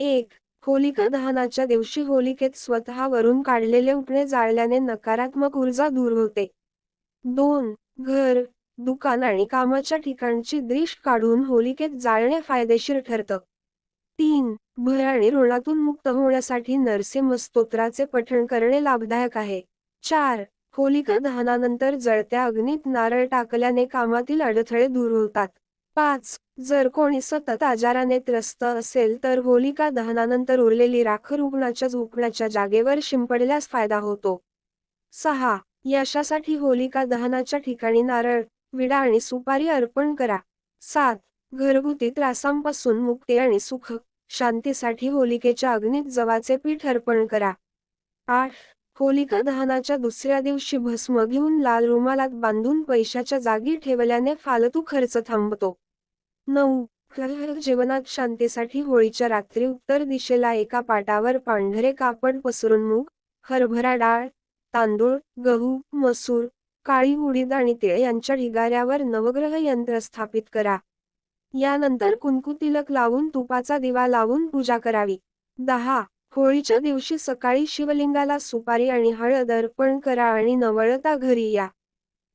एक होलिका दहनाच्या दिवशी होलिकेत स्वतःवरून काढलेले उपणे जाळल्याने नकारात्मक ऊर्जा दूर होते. दोन घर दुकान आणि कामाच्या ठिकाणची दृश काढून होलिकेत जाळणे फायदेशीर ठरतं. तीन भय आणि ऋणातून मुक्त होण्यासाठी नरसिंह स्तोत्राचे पठण करणे लाभदायक आहे. चार होलिका दहनानंतर जळत्या अग्नीत नारळ टाकल्याने कामातील अडथळे दूर होतात. पाच. जर कोणी सतत आजाराने त्रस्त असेल तर होलिका दहनानंतर उरलेली राख रुग्णाच्या झोपण्याच्या जागेवर शिंपडल्यास फायदा होतो. सहा. यशासाठी होलिका दहनाच्या ठिकाणी नारळ विडा आणि सुपारी अर्पण करा. सात. घरगुती त्रासांपासून मुक्ती आणि सुख शांतीसाठी होलिकेच्या अग्नीत जवाचे पीठ अर्पण करा. आठ. होलिका दहनाच्या दुसऱ्या दिवशी भस्म घेऊन लाल रुमालात बांधून पैशाच्या जागी ठेवल्याने फालतू खर्च थांबतो. नऊ. जीवनात शांतीसाठी होळीच्या रात्री उत्तर दिशेला एका पाटावर पांढरे कापड पसरून मूग हरभरा डाळ तांदूळ गहू मसूर काळी उडीद आणि तिळ यांच्या ढिगाऱ्यावर नवग्रह यंत्र स्थापित करा. यानंतर कुंकू तिलक लावून तुपाचा दिवा लावून पूजा करावी. दहा. होळीच्या दिवशी सकाळी शिवलिंगाला सुपारी आणि हळद अर्पण करा आणि नवळता घरी या.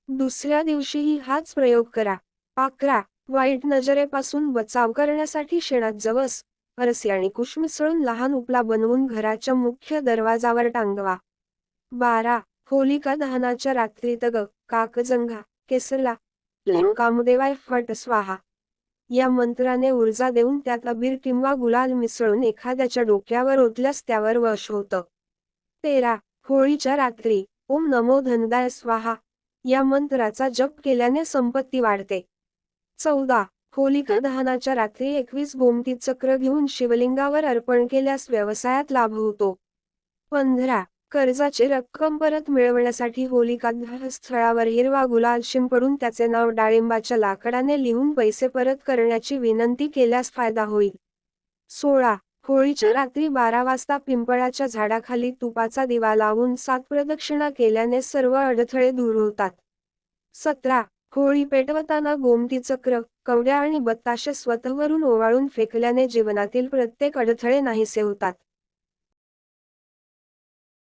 दुसऱ्या दिवशीही हाच प्रयोग करा. अकरा. वाईट नजरेपासून बचाव करण्यासाठी शेणात जवस अरसी आणि कुश मिसळून लहान उपला बनवून घराच्या मुख्य दरवाजावर टांगवा. बारा. होलिका दहनाच्या रात्री तग काकजंघा केसरला कामदेवाय फट स्वाहा. या मंत्राने ऊर्जा देऊन त्यात अबीर किंवा गुलाल मिसळून एखाद्याच्या डोक्यावर ओतल्यास त्यावर वश होतं. तेरा. होळीच्या रात्री ओम नमो धनदाय स्वाहा. या मंत्राचा जप केल्याने संपत्ती वाढते. चौदा. होलिका दहनाच्या रात्री एकवीस गोमती चक्र घेऊन शिवलिंगावर अर्पण केल्यास व्यवसायात लाभ होतो. पंधरा. कर्जाची रक्कम परत मिळवण्यासाठी होलिका स्थळावर हिरवा गुलाल शिंपडून त्याचे नाव डाळिंबाच्या लाकडाने लिहून पैसे परत करण्याची विनंती केल्यास फायदा होईल. सोळा. होळीच्या रात्री बारा वाजता पिंपळाच्या झाडाखाली तुपाचा दिवा लावून सात प्रदक्षिणा केल्याने सर्व अडथळे दूर होतात. सतरा. होळी पेटवताना गोमती चक्र कवड्या आणि बत्ताशे स्वतःवरून ओवाळून फेकल्याने जीवनातील प्रत्येक अडथळे नाहीसे होतात.